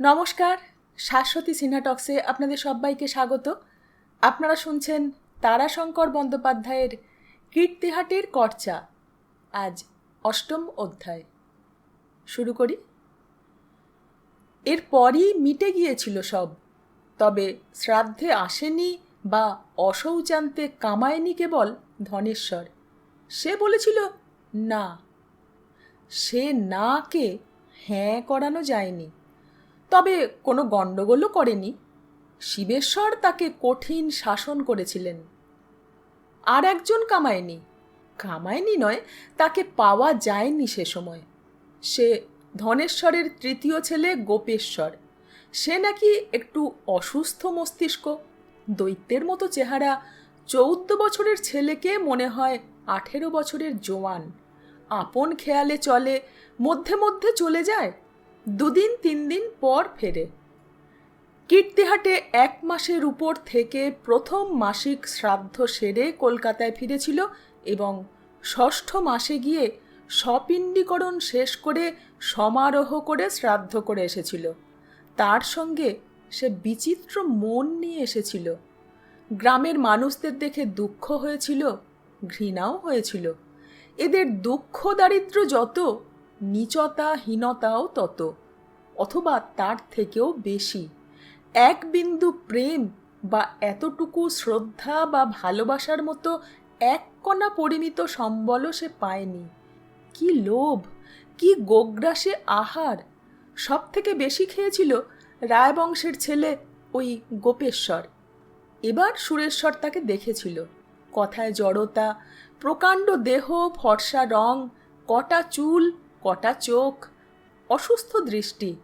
নমস্কার, শাশ্বতী সিনহা টক্সে আপনাদের সবাইকে স্বাগত। আপনারা শুনছেন তারাশঙ্কর বন্দ্যোপাধ্যায়ের কীর্তিহাটের কর্চা। আজ অষ্টম অধ্যায়। শুরু করি। এরপরই মিটে গিয়েছিল সব, তবে শ্রাদ্ধে আসেনি বা অশৌচান্তে কামায়নি কেবল ধনেশ্বর। সে বলেছিল, না। সে নাকে হ্যাঁ করানো যায়নি। তবে কোনো গণ্ডগোলও করেনি। শিবেশ্বর তাকে কঠিন শাসন করেছিলেন। আর একজন কামায়নি। কামায়নি নয়, তাকে পাওয়া যায়নি সে সময়। সে ধনেশ্বরের তৃতীয় ছেলে গোপেশ্বর। সে নাকি একটু অসুস্থ মস্তিষ্ক। দৈত্যের মতো চেহারা। চৌদ্দ বছরের ছেলেকে মনে হয় আঠেরো বছরের জোয়ান। আপন খেয়ালে চলে, মধ্যে মধ্যে চলে যায়। দুদিন, তিন দিন পর ফেরে। কীর্তিহাটে এক মাসের উপর থেকে প্রথম মাসিক শ্রাদ্ধ সেরে কলকাতায় ফিরেছিল এবং ষষ্ঠ মাসে গিয়ে স্বপিণ্ডীকরণ শেষ করে সমারোহ করে শ্রাদ্ধ করে এসেছিল। তার সঙ্গে সে বিচিত্র মন নিয়ে এসেছিল। গ্রামের মানুষদের দেখে দুঃখ হয়েছিল, ঘৃণাও হয়েছিল। এদের দুঃখ দারিদ্র যত নিচতা হীনতাও তত, অথবা তার থেকেও বেশি। এক বিন্দু প্রেম বা এতটুকু শ্রদ্ধা বা ভালোবাসার মতো এক কণা পরিমিত সম্বলও সে পায়নি। কি লোভ, কি গোগ্রাসে আহার। সব থেকে বেশি খেয়েছিল রায়বংশের ছেলে ওই গোপেশ্বর। এবার সুরেশ্বর তাকে দেখেছিল। কথায় জড়তা, প্রকাণ্ড দেহ, ফর্সা রং, কটা চুল কটা চোখ, অসুস্থ দৃষ্টি।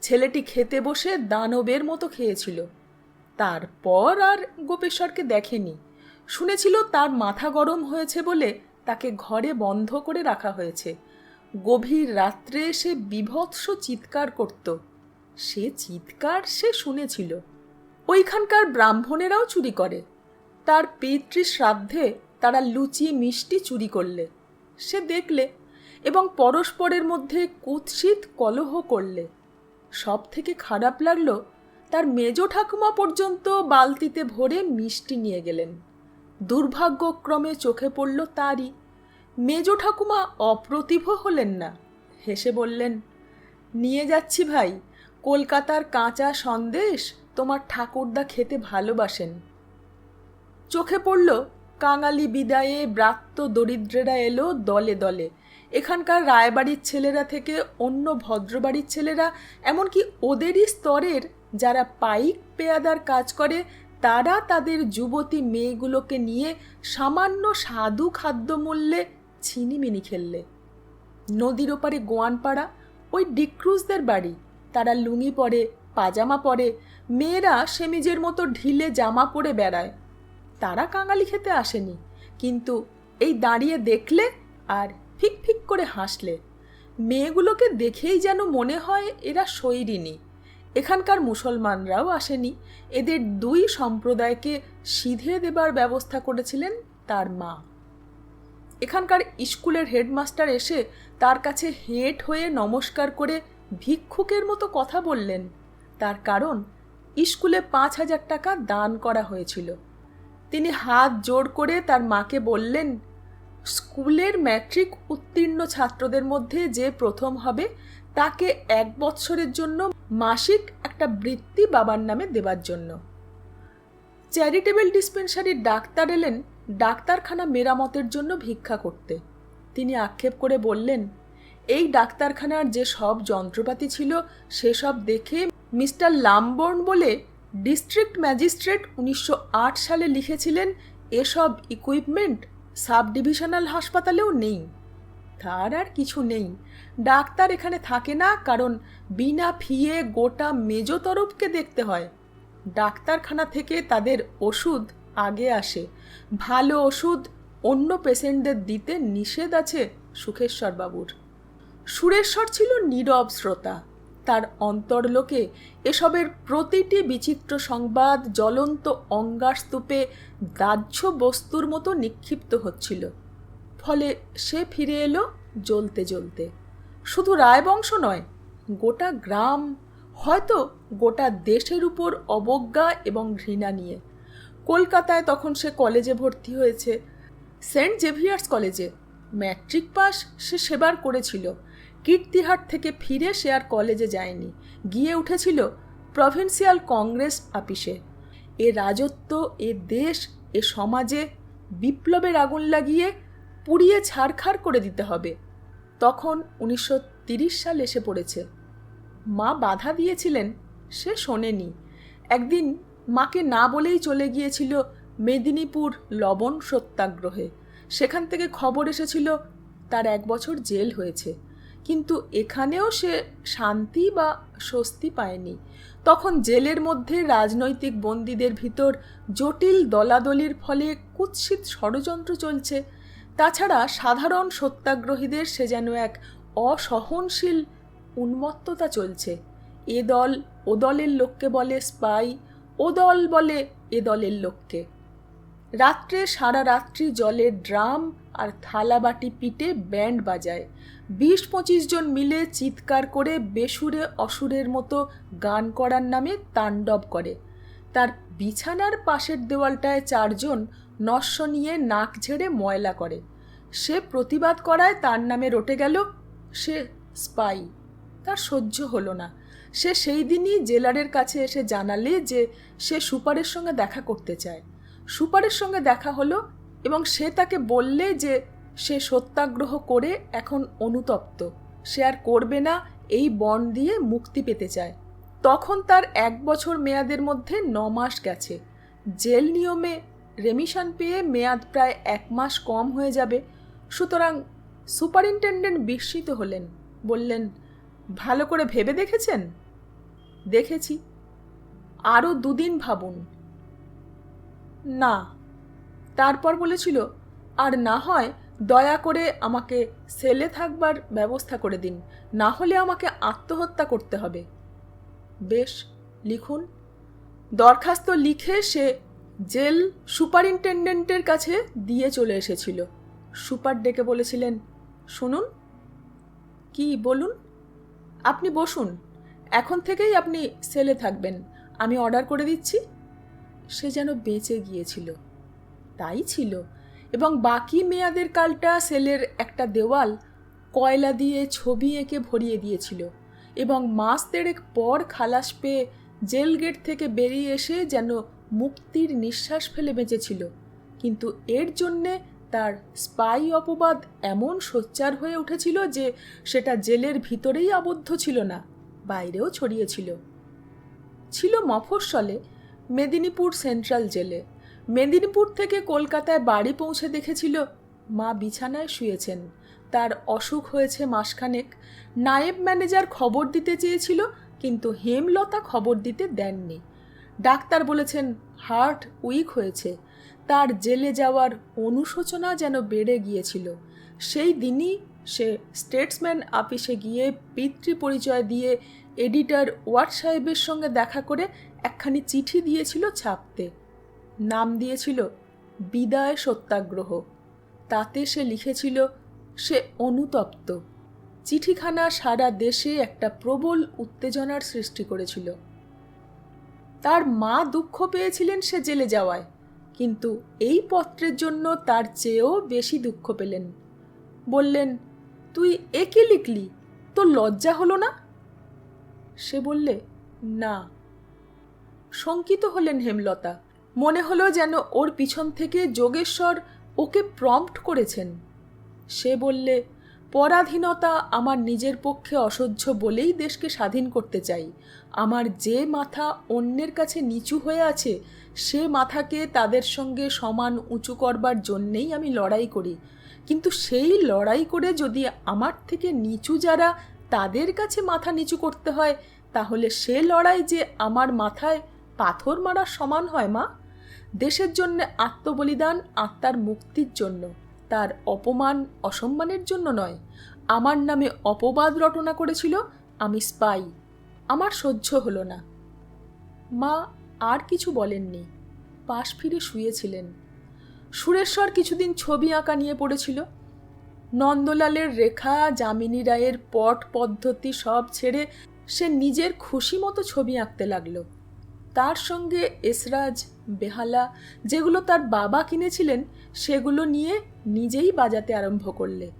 ছেলেটি খেতে বসে দানবের মতো খেয়েছিল। তারপর আর গোপেশ্বরকে দেখেনি। শুনেছিল তার মাথা গরম হয়েছে বলে তাকে ঘরে বন্ধ করে রাখা হয়েছে। গভীর রাত্রে সে বিভৎস চিৎকার করত। সে চিৎকার সে শুনেছিল। ওইখানকার ব্রাহ্মণেরাও চুরি করে। তার পিতৃ শ্রাদ্ধে তারা লুচি মিষ্টি চুরি করলে। সে দেখলে এবং পরস্পরের মধ্যে কুৎসিত কলহ করলে। সব থেকে খারাপ লাগল, তার মেজ ঠাকুমা পর্যন্ত বালতিতে ভরে মিষ্টি নিয়ে গেলেন। দুর্ভাগ্যক্রমে চোখে পড়ল তারই। মেজ ঠাকুমা অপ্রতিভ হলেন না। হেসে বললেন, নিয়ে যাচ্ছি ভাই, কলকাতার কাঁচা সন্দেশ তোমার ঠাকুরদা খেতে ভালোবাসেন। চোখে পড়ল, কাঙালি বিদায়ে ব্রাত্য দরিদ্রেরা এলো দলে দলে। এখানকার রায়বাড়ির ছেলেরা থেকে অন্য ভদ্রবাড়ির ছেলেরা, এমনকি ওদেরই স্তরের যারা পাইক পেয়াদার কাজ করে, তারা তাদের যুবতী মেয়েগুলোকে নিয়ে সামান্য সাধু খাদ্য মূল্যে ছিনিমিনি খেললে। নদীর ওপারে গোয়ানপাড়া, ওই ডিক্রুজদের বাড়ি। তারা লুঙ্গি পরে, পাজামা পরে, মেয়েরা সেমিজের মতো ঢিলে জামা পরে বেড়ায়। তারা কাঙালি খেতে আসেনি, কিন্তু এই দাঁড়িয়ে দেখলে আর ফিক ফিক করে হাসলে। মেয়েগুলোকে দেখেই যেন মনে হয় এরা শৈরিনী এখানকার মুসলমানরাও আসেনি। এদের দুই সম্প্রদায়কে সিধে দেবার ব্যবস্থা করেছিলেন তার মা। এখানকার স্কুলের হেডমাস্টার এসে তার কাছে হেঁট হয়ে নমস্কার করে ভিক্ষুকের মতো কথা বললেন। তার কারণ, স্কুলে পাঁচ হাজার টাকা দান করা হয়েছিল। তিনি হাত জোর করে তার মাকে বললেন স্কুলের ম্যাট্রিক উত্তীর্ণ ছাত্রদের মধ্যে যে প্রথম হবে, তাকে এক বৎসরের জন্য মাসিক একটা বৃত্তি বাবার নামে দেবার জন্য। চ্যারিটেবল ডিসপেন্সারির ডাক্তার এলেন ডাক্তারখানা মেরামতের জন্য ভিক্ষা করতে। তিনি আক্ষেপ করে বললেন, এই ডাক্তারখানার যে সব যন্ত্রপাতি ছিল, সেসব দেখে মিস্টার লামবোর্ন বলে ডিস্ট্রিক্ট ম্যাজিস্ট্রেট উনিশশো আট সালে লিখেছিলেন, এসব ইকুইপমেন্ট সাব ডিভিশনাল হাসপাতালেও নেই। তার আর কিছু নেই। ডাক্তার এখানে থাকে না, কারণ বিনা ফিয়ে গোটা মেজ তরফকে দেখতে হয়। ডাক্তারখানা থেকে তাদের ওষুধ আগে আসে। ভালো ওষুধ অন্য পেশেন্টদের দিতে নিষেধ আছে সুখেশ্বরবাবুর। সুরেশ্বর ছিল নীরব শ্রোতা। তার অন্তর্লোকে এসবের প্রতিটি বিচিত্র সংবাদ জ্বলন্ত অঙ্গারস্তূপে দাহ্য বস্তুর মতো নিক্ষিপ্ত হচ্ছিল। ফলে সে ফিরে এলো জ্বলতে জ্বলতে। শুধু রায়বংশ নয়, গোটা গ্রাম, হয়তো গোটা দেশের উপর অবজ্ঞা এবং ঘৃণা নিয়ে। কলকাতায় তখন সে কলেজে ভর্তি হয়েছে। সেন্ট জেভিয়ার্স কলেজে ম্যাট্রিক পাস সে সেবার করেছিল। কীর্তিহাট থেকে ফিরে সে আর কলেজে যায়নি। গিয়ে উঠেছিল প্রভিন্সিয়াল কংগ্রেস আপিসে এ রাজত্ব, এ দেশ, এ সমাজে বিপ্লবের আগুন লাগিয়ে পুড়িয়ে ছাড়খাড় করে দিতে হবে। তখন উনিশশো সাল এসে পড়েছে। মা বাধা দিয়েছিলেন, সে শোনেনি। একদিন মাকে না বলেই চলে গিয়েছিল মেদিনীপুর লবণ সত্যাগ্রহে। সেখান থেকে খবর এসেছিল, তার এক বছর জেল হয়েছে। কিন্তু এখানেও সে শান্তি বা স্বস্তি পায়নি। তখন জেলের মধ্যে রাজনৈতিক বন্দীদের ভিতর জটিল দলাদলির ফলে কুৎসিত ষড়যন্ত্র চলছে। তাছাড়া সাধারণ সত্যাগ্রহীদের সে যেন এক অসহনশীল উন্মত্ততা চলছে। এ দল ও দলের লোককে বলে স্পাই, ও দল বলে এ দলের লোককে। রাত্রে সারা রাত্রি জলের ড্রাম আর থালাবাটি পিটে ব্যান্ড বাজায়। বিশ পঁচিশ জন মিলে চিৎকার করে বেসুরে অসুরের মতো গান করার নামে তাণ্ডব করে। তার বিছানার পাশের দেওয়ালটায় চারজন নস্য নিয়ে নাক ঝেড়ে ময়লা করে। সে প্রতিবাদ করায় তার নামে রটে গেল, সে স্পাই। তার সহ্য হলো না। সে সেই দিনই জেলারের কাছে এসে জানালে যে সে সুপারের সঙ্গে দেখা করতে চায়। সুপারের সঙ্গে দেখা হলো এবং সে তাকে বললে যে সে সত্যাগ্রহ করে এখন অনুতপ্ত। সে আর করবে না এই বন দিয়ে মুক্তি পেতে চায়। তখন তার এক বছর মেয়াদের মধ্যে ন মাস গেছে। জেল নিয়মে রেমিশন পেয়ে মেয়াদ প্রায় এক মাস কম হয়ে যাবে। সুতরাং সুপারিনটেন্ডেন্ট বিস্মিত হলেন, বললেন, ভালো করে ভেবে দেখেছেন? দেখেছি। আরও দুদিন ভাবুন। না। তারপর বলেছিল, আর না হয় দয়া করে আমাকে সেলে থাকবার ব্যবস্থা করে দিন, না হলে আমাকে আত্মহত্যা করতে হবে। বেশ, লিখুন। দরখাস্ত লিখে সে জেল সুপারিনটেন্ডেন্টের কাছে দিয়ে চলে এসেছিল। সুপার ডেকে বলেছিলেন, শুনুন, কি বলুন? আপনি বসুন, এখন থেকেই আপনি সেলে থাকবেন, আমি অর্ডার করে দিচ্ছি। সে যেন বেঁচে গিয়েছিল। তাই ছিল। এবং বাকি মেয়াদের কালটা সেলের একটা দেওয়াল কয়লা দিয়ে ছবি এঁকে ভরিয়ে দিয়েছিল এবং মাস দেড়েক পর খালাস পেয়ে জেল গেট থেকে বেরিয়ে এসে যেন মুক্তির নিঃশ্বাস ফেলে বেঁচেছিল। কিন্তু এর জন্যে তার স্পাই অপবাদ এমন সোচ্চার হয়ে উঠেছিল যে সেটা জেলের ভিতরেই আবদ্ধ ছিল না, বাইরেও ছড়িয়েছিল ছিল মফস্বলে, মেদিনীপুর সেন্ট্রাল জেলে। মেদিনীপুর থেকে কলকাতায় বাড়ি পৌঁছে দেখেছিল মা বিছানায় শুয়েছেন। তার অসুখ হয়েছে মাসখানেক। নায়েব ম্যানেজার খবর দিতে চেয়েছিল, কিন্তু হেমলতা খবর দিতে দেননি। ডাক্তার বলেছেন, হার্ট উইক হয়েছে। তার জেলে যাওয়ার অনুশোচনা যেন বেড়ে গিয়েছিল। সেই দিনই সে স্টেটসম্যান আপিসে গিয়ে পিতৃ পরিচয় দিয়ে এডিটর ওয়াট সাহেবের সঙ্গে দেখা করে একখানি চিঠি দিয়েছিল ছাপতে। নাম দিয়েছিল বিদায় সত্যাগ্রহ। তাতে সে লিখেছিল, সে অনুতপ্ত। চিঠিখানা সারা দেশে একটা প্রবল উত্তেজনার সৃষ্টি করেছিল। তার মা দুঃখ পেয়েছিলেন সে জেলে যাওয়ায়, কিন্তু এই পত্রের জন্য তার চেয়েও বেশি দুঃখ পেলেন। বললেন, তুই একে লিখলি? তো লজ্জা হলো না? সে বললে, না। শঙ্কিত হলেন হেমলতা। মনে হলো যেন ওর পিছন থেকে যোগেশ্বর ওকে প্রম্পট করেছেন। সে বললে, পরাধীনতা আমার নিজের পক্ষে অসহ্য বলেই দেশকে স্বাধীন করতে চাই। আমার যে মাথা অন্যের কাছে নিচু হয়ে আছে, সে মাথাকে তাদের সঙ্গে সমান উঁচু করবার জন্যেই আমি লড়াই করি। কিন্তু সেই লড়াই করে যদি আমার থেকে নিচু যারা তাদের কাছে মাথা নিচু করতে হয়, তাহলে সে লড়াই যে আমার মাথায় পাথর মারার সমান হয় মা। দেশের জন্য আত্মবলিদান আত্মার মুক্তির জন্য, তার অপমান অসম্মানের জন্য নয়। আমার নামে অপবাদ রটনা করেছিল, আমি স্পাই। আমার সহ্য হলো না। মা আর কিছু বলেননি। পাশ ফিরে শুয়েছিলেন। সুরেশ্বর কিছুদিন ছবি আঁকা নিয়ে পড়েছিল। নন্দলালের রেখা, যামিনী রায়ের পট পদ্ধতি সব ছেড়ে সে নিজের খুশি মতো ছবি আঁকতে লাগল। তার সঙ্গে এসরাজ বেহালা, যেগুলো তার বাবা কিনেছিলেন, সেগুলো নিয়ে নিজেই বাজাতে আরম্ভ করলে।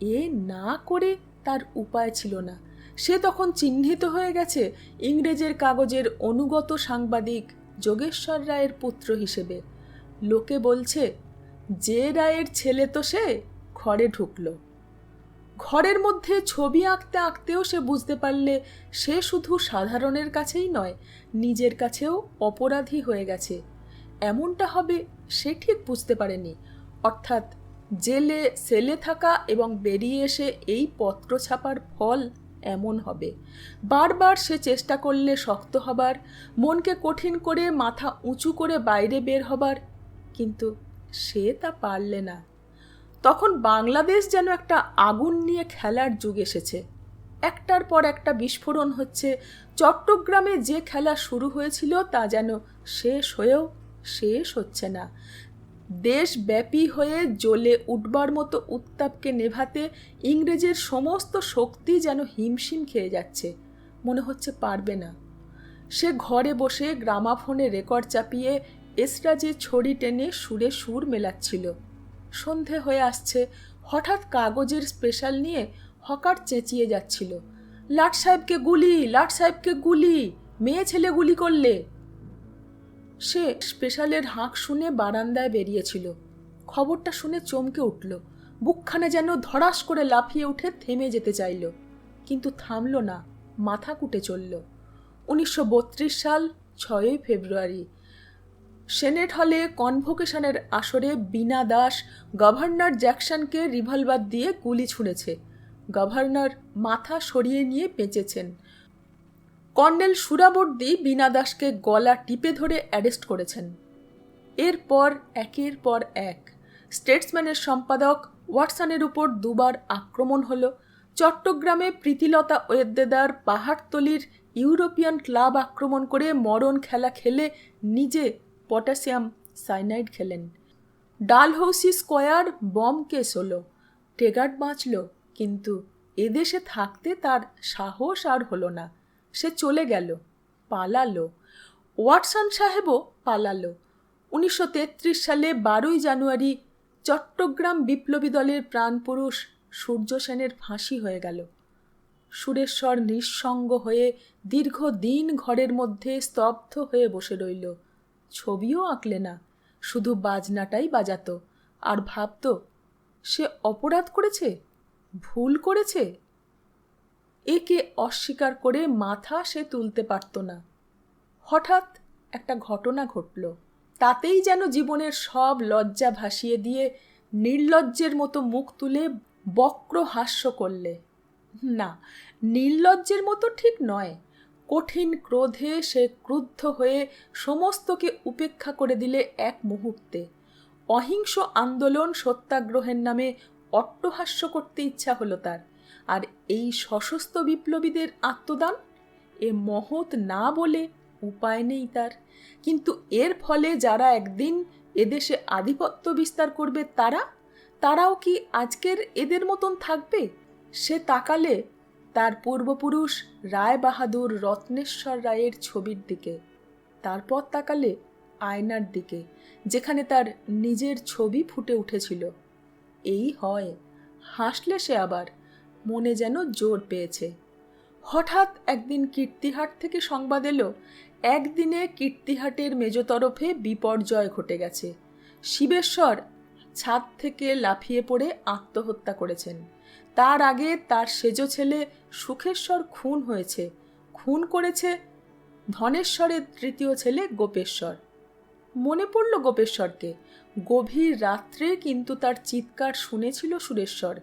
এ না করে তার উপায় ছিল না। সে তখন চিহ্নিত হয়ে গেছে ইংরেজের কাগজের অনুগত সাংবাদিক যোগেশ্বর রায়ের পুত্র হিসেবে। লোকে বলছে, যে রায়ের ছেলে তো সে, ঘরে ঢুকলো। ঘরের মধ্যে ছবি আঁকতে আঁকতেও সে বুঝতে পারলে সে শুধু সাধারণের কাছেই নয়, নিজের কাছেও অপরাধী হয়ে গেছে। এমনটা হবে সে ঠিক বুঝতে পারেনি। অর্থাৎ জেলে, সেলে থাকা এবং বেরিয়ে এসে এই পত্র ছাপার ফল এমন হবে। বারবার সে চেষ্টা করলে শক্ত হবার, মনকে কঠিন করে মাথা উঁচু করে বাইরে বের হবার, কিন্তু সে তা পারলে না। তখন বাংলাদেশ যেন একটা আগুন নিয়ে খেলার যুগ এসেছে। একটার পর একটা বিস্ফোরণ হচ্ছে। চট্টগ্রামে যে খেলা শুরু হয়েছিল তা যেন শেষ হয়েও শেষ হচ্ছে না। দেশব্যাপী হয়ে জ্বলে উঠবার মতো উত্তাপকে নেভাতে ইংরেজের সমস্ত শক্তি যেন হিমশিম খেয়ে যাচ্ছে। মনে হচ্ছে পারবে না। সে ঘরে বসে গ্রামাফোনে রেকর্ড চাপিয়ে এসরাজে ছড়ি টেনে সুরে সুর মেলাচ্ছিল। সন্ধে হয়ে আসছে। হঠাৎ কাগজের স্পেশাল নিয়ে হকার চেঁচিয়ে যাচ্ছিল। লাট সাহেবকে গুলি, লাট সাহেবকে গুলি, মেয়ে ছেলে গুলি করলে। সে স্পেশালের হাঁক শুনে বারান্দায় বেরিয়েছিল। খবরটা শুনে চমকে উঠল। বুকখানে যেন ধড়াস করে লাফিয়ে উঠে থেমে যেতে চাইল। কিন্তু থামল না, মাথা কুটে চলল। উনিশশো বত্রিশ সাল, ছয়ই ফেব্রুয়ারি। সেনেট হলে কনভোকেশনের আসরে বিনা দাস গভর্নর জ্যাকসনকে রিভলভার দিয়ে গুলি ছুঁড়েছে। গভর্নর মাথা সরিয়ে নিয়ে বেঁচেছেন কর্নেল সুরাবর্দী বিনা দাসকে গলা টিপে ধরে অ্যারেস্ট করেছেন। এরপর, একের পর এক, স্টেটসম্যানের সম্পাদক ওয়াটসনের উপর দুবার আক্রমণ হলো। চট্টগ্রামে প্রীতিলতা ওয়েদ্দেদার পাহাড়তলির ইউরোপিয়ান ক্লাব আক্রমণ করে মরণ খেলা খেলে নিজে পটাশিয়াম সাইনাইড খেলেন। ডালহৌসি স্কোয়ার বম কেস হলো, টেগার্ড বাঁচল, কিন্তু এদেশে থাকতে তার সাহস আর হলো না। সে চলে গেল, পালালো। ওয়াটসন সাহেবও পালালো। উনিশশো তেত্রিশ সালে বারোই জানুয়ারি চট্টগ্রাম বিপ্লবী দলের প্রাণপুরুষ সূর্য সেনের ফাঁসি হয়ে গেল। সুরেশ্বর নিঃসঙ্গ হয়ে দীর্ঘদিন ঘরের মধ্যে স্তব্ধ হয়ে বসে রইল। ছবিও আঁকলে না, শুধু বাজনাটাই বাজাতো। আর ভাবত, সে অপরাধ করেছে? ভুল করেছে? একে অস্বীকার করে মাথা সে তুলতে পারত না। হঠাৎ একটা ঘটনা ঘটল। তাতেই যেন জীবনের সব লজ্জা ভাসিয়ে দিয়ে নির্লজ্জের মতো মুখ তুলে বক্র হাস্য করলে, না, নির্লজ্জের মতো ঠিক নয়। কঠিন ক্রোধে সে ক্রুদ্ধ হয়ে সমস্তকে উপেক্ষা করে দিলে এক মুহূর্তে। অহিংস আন্দোলন সত্যাগ্রহের নামে অট্টহাস্য করতে ইচ্ছা হলো তার। আর এই সশস্ত্র বিপ্লবীদের আত্মদান? এ মহৎ না বলে উপায় নেই তার। কিন্তু এর ফলে যারা একদিন এদেশে আধিপত্য বিস্তার করবে তারা? তারাও কি আজকের এদের মতন থাকবে? সে তাকালে তার পূর্বপুরুষ রায় বাহাদুর রত্নেশ্বর রায়ের ছবির দিকে, তারপর তাকালে আয়নার দিকে, যেখানে তার নিজের ছবি ফুটে উঠেছিল। এই হয়, হাসলে সে আবার, মনে যেন জোর পেয়েছে। হঠাৎ একদিন কীর্তিহাট থেকে সংবাদ এলো, একদিনে কীর্তিহাটের মেজতরফে বিপর্যয় ঘটে গেছে। শিবেশ্বর ছাদ থেকে লাফিয়ে পড়ে আত্মহত্যা করেছেন। তার আগে তার সেজ ছেলে সুখেশ্বর খুন হয়েছে। খুন করেছে ধনেশ্বরের তৃতীয় ছেলে গোপেশ্বর। মনে পড়ল গোপেশ্বরকে। গভীর রাত্রে কিন্তু তার চিৎকার শুনেছিল সুরেশ্বর।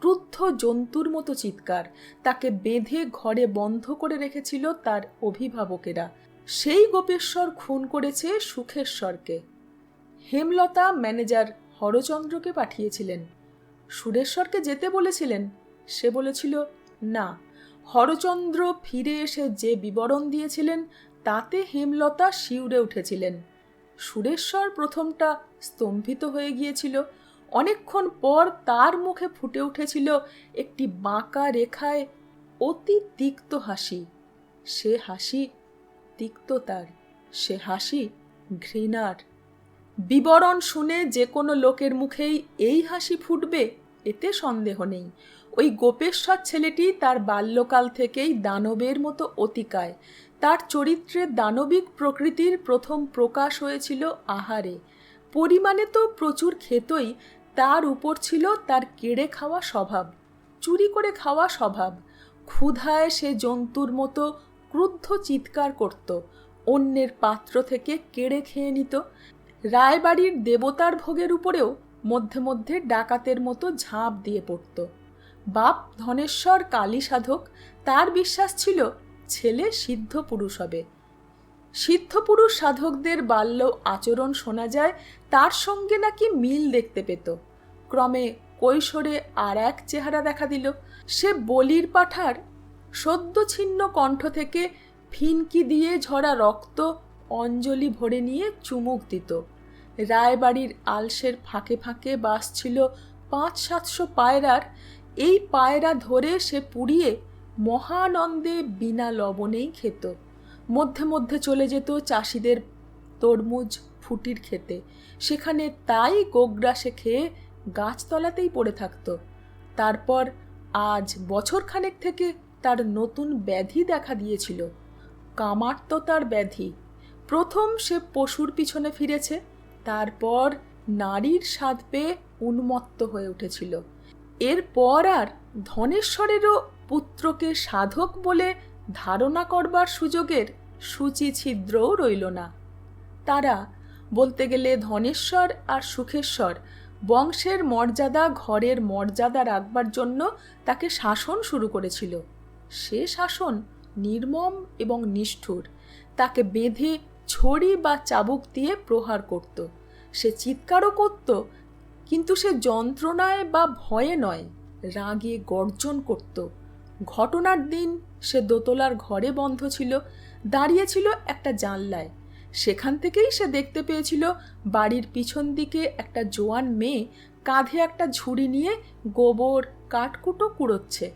ক্রুদ্ধ জন্তুর মতো চিৎকার। তাকে বেঁধে ঘরে বন্ধ করে রেখেছিল তার অভিভাবকেরা। সেই গোপেশ্বর খুন করেছে সুখেশ্বরকে। হেমলতা ম্যানেজার হরচন্দ্রকে পাঠিয়েছিলেন। সুরেশ্বরকে যেতে বলেছিলেন। সে বলেছিল, না, হরচন্দ্র ফিরে এসে যে বিবরণ দিয়েছিলেন, তাতে হেমলতা শিউরে উঠেছিলেন। সুরেশ্বর প্রথমটা স্তম্ভিত হয়ে গিয়েছিল। অনেকক্ষণ পর তার মুখে ফুটে উঠেছিল একটি বাঁকা রেখায় অতি তিক্ত হাসি। সে হাসি তিক্ততার, সে হাসি ঘৃণার। বিবরণ শুনে যে কোনো লোকের মুখেই এই হাসি ফুটবে, এতে সন্দেহ নেই। ওই গোপেশ্বর ছেলেটি তার বাল্যকাল থেকেই দানবের মতো অতিকায়। তার চরিত্রের দানবিক প্রকৃতির প্রথম প্রকাশ হয়েছিল আহারে। পরিমাণে তো প্রচুর খেতই তার উপর ছিল তার কেড়ে খাওয়া স্বভাব, চুরি করে খাওয়া স্বভাব। ক্ষুধায় সে জন্তুর মতো ক্রুদ্ধ চিৎকার করত, অন্যের পাত্র থেকে কেড়ে খেয়ে নিত। রায়বাড়ির দেবতার ভোগের উপরেও মধ্যে মধ্যে ডাকাতের মতো ঝাঁপ দিয়ে পড়ত। বাপ ধনেশ্বর কালী সাধক, তার বিশ্বাস ছিল ছেলে সিদ্ধ পুরুষ হবে। সিদ্ধ পুরুষ সাধকদের বাল্য আচরণ শোনা যায়, তার সঙ্গে নাকি মিল দেখতে পেত। ক্রমে কৈশোরে আর এক চেহারা দেখা দিল। সে বলির পাঠার সদ্য ছিন্ন কণ্ঠ থেকে ফিনকি দিয়ে ঝরা রক্ত অঞ্জলি ভরে নিয়ে চুমুক দিত। রায়বাড়ির আলসের ফাঁকে ফাঁকে বাস ছিল পাঁচ সাতশো পায়রার। এই পায়রা ধরে সে পুড়িয়ে মহানন্দে বিনা লবণেই খেত। মধ্যে মধ্যে চলে যেত চাষিদের তরমুজ ফুটির খেতে সেখানে তাই গোগ্রাসে খেয়ে গাছতলাতেই পড়ে থাকতো। তারপর আজ বছরখানেক থেকে তার নতুন ব্যাধি দেখা দিয়েছিল। কামার্ততার ব্যাধি। প্রথম সে পশুর পিছনে ফিরেছে, তারপর নারীর স্বাদ পেয়ে উন্মত্ত হয়ে উঠেছিল। এরপর আর ধনেশ্বরেরও পুত্রকে সাধক বলে ধারণা করবার সুযোগের সূচি ছিদ্রও রইল না। তারা বলতে গেলে ধনেশ্বর আর সুখেশ্বর বংশের মর্যাদা, ঘরের মর্যাদা রাখবার জন্য তাকে শাসন শুরু করেছিল। সে শাসন নির্মম এবং নিষ্ঠুর। তাকে বেঁধে ছড়ি বা চাবুক দিয়ে প্রহার করত। সে চিৎকারও করত, কিন্তু সে যন্ত্রণায় বা ভয়ে নয়, রাগে গর্জন করত। ঘটনার দিন সে দোতলার ঘরে বন্ধ ছিল দাঁড়িয়েছিল একটা জানলায়। সেখান থেকেই সে দেখতে পেয়েছিল বাড়ির পিছন দিকে একটা জোয়ান মেয়ে কাঁধে একটা ঝুড়ি নিয়ে গোবর, কাঠকুটো কুড়োচ্ছে।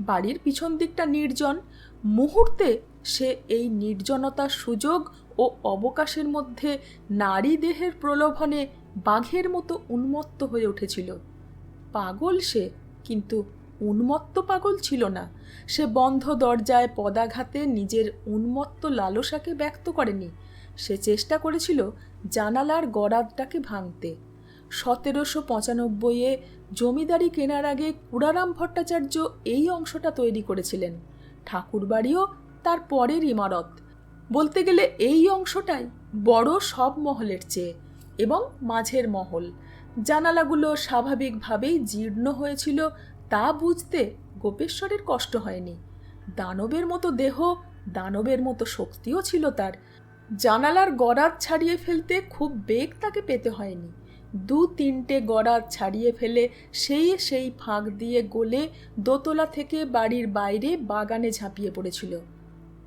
বাড়ির পিছন দিকটা নির্জন, মুহূর্তে সে এই নির্জনতার সুযোগ ও অবকাশের মধ্যে নারী দেহের প্রলোভনে বাঘের মতো উন্মত্ত হয়ে উঠেছিল। পাগল সে, কিন্তু উন্মত্ত পাগল ছিল না। সে বন্ধ দরজায় পদাঘাতে নিজের উন্মত্ত লালসাকে ব্যক্ত করেনি। সে চেষ্টা করেছিল জানালার গড়াদটাকে ভাঙতে। সতেরোশো পঁচানব্বইয়ে জমিদারি কেনার আগে কুড়ারাম ভট্টাচার্য এই অংশটা তৈরি করেছিলেন। ঠাকুরবাড়িও তার পরের ইমারত। বলতে গেলে এই অংশটাই বড় সব মহলের চেয়ে এবং মাঝের মহল। জানালাগুলো স্বাভাবিকভাবেই জীর্ণ হয়েছিল, তা বুঝতে গোপেশ্বরের কষ্ট হয়নি। দানবের মতো দেহ, দানবের মতো শক্তিও ছিল তার। জানালার গড়াত ছাড়িয়ে ফেলতে খুব বেগ তাকে পেতে হয়নি। দু তিনটে গড়াত ছাড়িয়ে ফেলে সেই সেই ফাঁক দিয়ে গলে দোতলা থেকে বাড়ির বাইরে বাগানে ঝাঁপিয়ে পড়েছিল।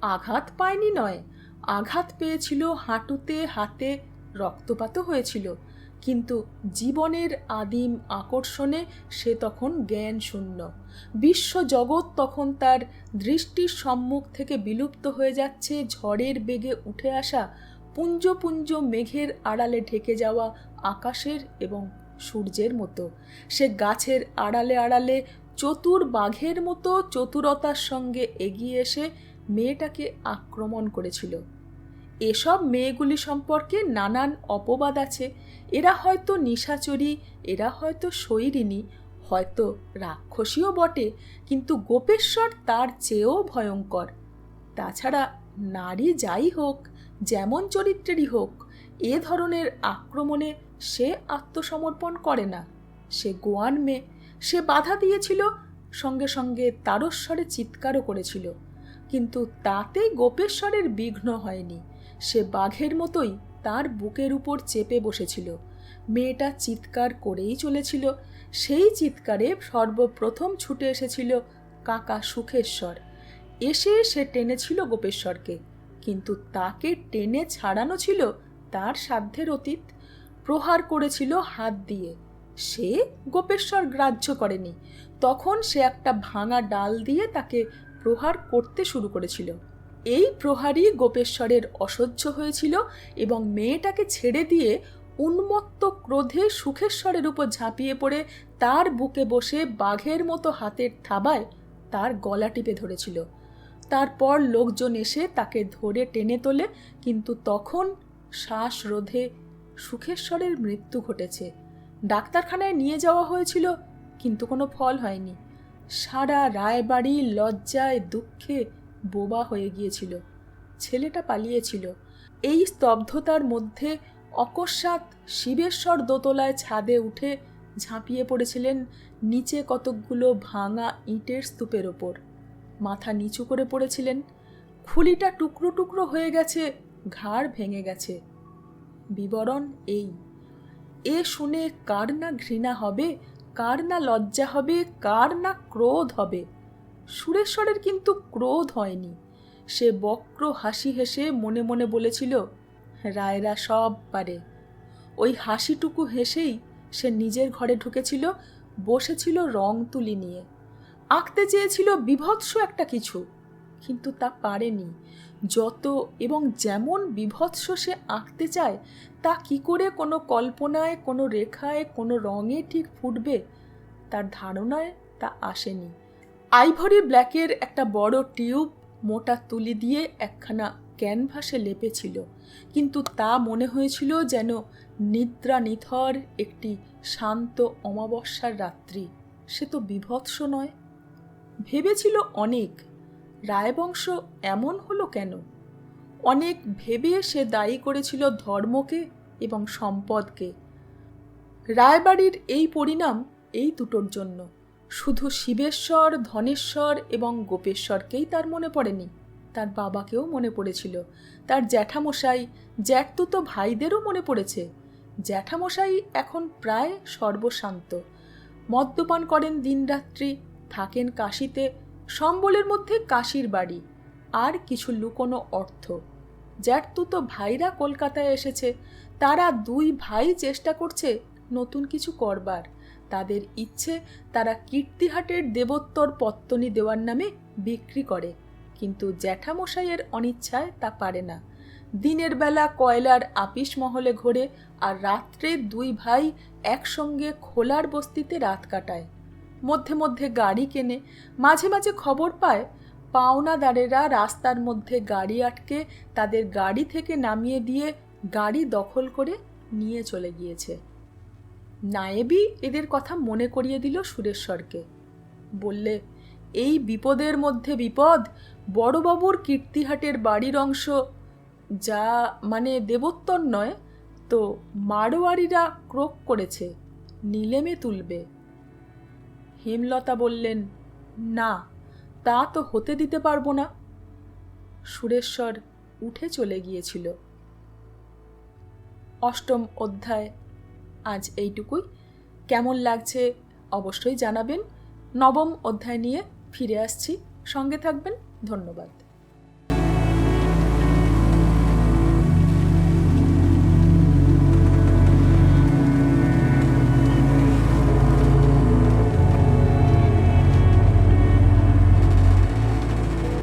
আঘাত পায়নি নয়। আঘাত পেয়েছিল হাঁটুতে, হাতে রক্তপাতও হয়েছিল। কিন্তু জীবনের আদিম আকর্ষণে সে তখন জ্ঞান শূন্য বিশ্ব জগৎ তখন তার দৃষ্টির সম্মুখ থেকে বিলুপ্ত হয়ে যাচ্ছে। ঝড়ের বেগে উঠে আসা পুঞ্জ পুঞ্জ মেঘের আড়ালে ঢেকে যাওয়া আকাশের এবং সূর্যের মতো। সে গাছের আড়ালে আড়ালে চতুর বাঘের মতো চতুরতার সঙ্গে এগিয়ে এসে মেয়েটাকে আক্রমণ করেছিল। এসব মেয়েগুলি সম্পর্কে নানান অপবাদ আছে। এরা হয়তো নিশাচরী, এরা হয়তো শৈরিনী হয়তো রাক্ষসীও বটে, কিন্তু গোপেশ্বর তার চেয়েও ভয়ঙ্কর। তাছাড়া নারী যাই হোক, যেমন চরিত্রেরই হোক, এ ধরনের আক্রমণে সে আত্মসমর্পণ করে না। সে গোয়ান মেয়ে, সে বাধা দিয়েছিল, সঙ্গে সঙ্গে তারস্বরে চিৎকারও করেছিল। কিন্তু তাতে গোপেশ্বরের বিঘ্ন হয়নি। সে বাঘের মতোই তার বুকের উপর চেপে বসেছিল। মেয়েটা চিৎকার করেই চলেছিল। সেই চিৎকারে সর্বপ্রথম ছুটে এসেছিল কাকা সুখেশ্বর। এসে সে টেনেছিল গোপেশ্বরকে। কিন্তু তাকে টেনে ছাড়ানো ছিল তার সাধ্যের অতীত। প্রহার করেছিল হাত দিয়ে। সে গোপেশ্বর গ্রাহ্য করেনি। তখন সে একটা ভাঙা ডাল দিয়ে তাকে প্রহার করতে শুরু করেছিল। এই প্রহারই গোপেশ্বরের অসহ্য হয়েছিল এবং মেয়েটাকে ছেড়ে দিয়ে উন্মত্ত ক্রোধে সুখেশ্বরের উপর ঝাঁপিয়ে পড়ে তার বুকে বসে বাঘের মতো হাতের থাবায় তার গলা টিপে ধরেছিল। তারপর লোকজন এসে তাকে ধরে টেনে তোলে, কিন্তু তখন শ্বাসরোধে সুখেশ্বরের মৃত্যু ঘটেছে। ডাক্তারখানায় নিয়ে যাওয়া হয়েছিল, কিন্তু কোনো ফল হয়নি। সারা রায়বাড়ি লজ্জায় দুঃখে বোবা হয়ে গিয়েছিল। ছেলেটা পালিয়েছিল। এই স্তব্ধতার মধ্যে অকস্মাৎ শিবেশ্বর দোতলায় ছাদে উঠে ঝাঁপিয়ে পড়েছিলেন নিচে কতকগুলো ভাঙা ইটের স্তূপের ওপর। মাথা নিচু করে পড়েছিলেন। খুলিটা টুকরো টুকরো হয়ে গেছে, ঘাড় ভেঙে গেছে। বিবরণ এই। এ শুনে কার না ঘৃণা হবে? কার না লজ্জা হবে, কার না ক্রোধ হবে? সুরেশ্বরের কিন্তু ক্রোধ হয়নি। সে বক্র হাসি হেসে মনে মনে বলেছিল, রায়রা সব পারে। ওই হাসিটুকু হেসেই সে নিজের ঘরে ঢুকেছিল, বসেছিল রং তুলি নিয়ে। আঁকতে চেয়েছিল বিভৎস একটা কিছু, কিন্তু তা পারেনি। যত এবং যেমন বিভৎস সে আঁকতে চায়, তা কি করে কোনো কল্পনায়, কোনো রেখায়, কোনো রঙে ঠিক ফুটবে? তার ধারণায় তা আসেনি। আইভরি ব্ল্যাকের একটা বড় টিউব মোটা তুলি দিয়ে একখানা ক্যানভাসে লেপেছিল। কিন্তু তা মনে হয়েছিল যেন নিদ্রা নিথর একটি শান্ত অমাবস্যার রাত্রি। সে তো বিভৎস নয়। ভেবেছিল অনেক। রায়বংশ এমন হলো কেন? অনেক ভেবে সে দায়ী করেছিল ধর্মকে এবং সম্পদকে। রায়বাড়ির এই পরিণাম এই দুটোর জন্য। শুধু শিবেশ্বর, ধনেশ্বর এবং গোপেশ্বরকেই তার মনে পড়েনি। তার বাবাকেও মনে পড়েছিল। তার জ্যাঠামশাই জ্যাঠতুতো ভাইদেরও মনে পড়েছে। জ্যাঠামশাই এখন প্রায় সর্বশান্ত। মদ্যপান করেন দিনরাত্রি, থাকেন কাশিতে সম্বলের মধ্যে কাশির বাড়ি, আর কিছু লুকোনো অর্থ। জ্যাঠতুতো ভাইরা কলকাতায় এসেছে, তারা দুই ভাই চেষ্টা করছে নতুন কিছু করবার। তাদের ইচ্ছে, তারা কীর্তিহাটের দেবোত্তর পত্তনি দেওয়ার নামে বিক্রি করে। কিন্তু জ্যাঠামশাইয়ের অনিচ্ছায় তা পারে না। দিনের বেলা কয়লার আপিস মহলে ঘোরে, আর রাত্রে দুই ভাই একসঙ্গে খোলার বস্তিতে রাত কাটায়। মধ্যে মধ্যে গাড়ি কেনে, মাঝে মাঝে খবর পায়, পাওনাদারেরা রাস্তার মধ্যে গাড়ি আটকে তাদের গাড়ি থেকে নামিয়ে দিয়ে গাড়ি দখল করে নিয়ে চলে গিয়েছে। নায়েবই এদের কথা মনে করিয়ে দিল সুরেশ্বরকে। বললে, এই বিপদের মধ্যে বিপদ, বড়বাবুর কীর্তিহাটের বাড়ির অংশ, যা মানে দেবোত্তর নয়, তো মারোয়ারিরা ক্রোক করেছে, নিলেমে তুলবে। হেমলতা বললেন, না, তা তো হতে দিতে পারব না। সুরেশ্বর উঠে চলে গিয়েছিল। অষ্টম অধ্যায়, আজ এইটুকুই। কেমন লাগছে অবশ্যই জানাবেন। নবম অধ্যায় নিয়ে ফিরে আসছি। সঙ্গে থাকবেন। ধন্যবাদ।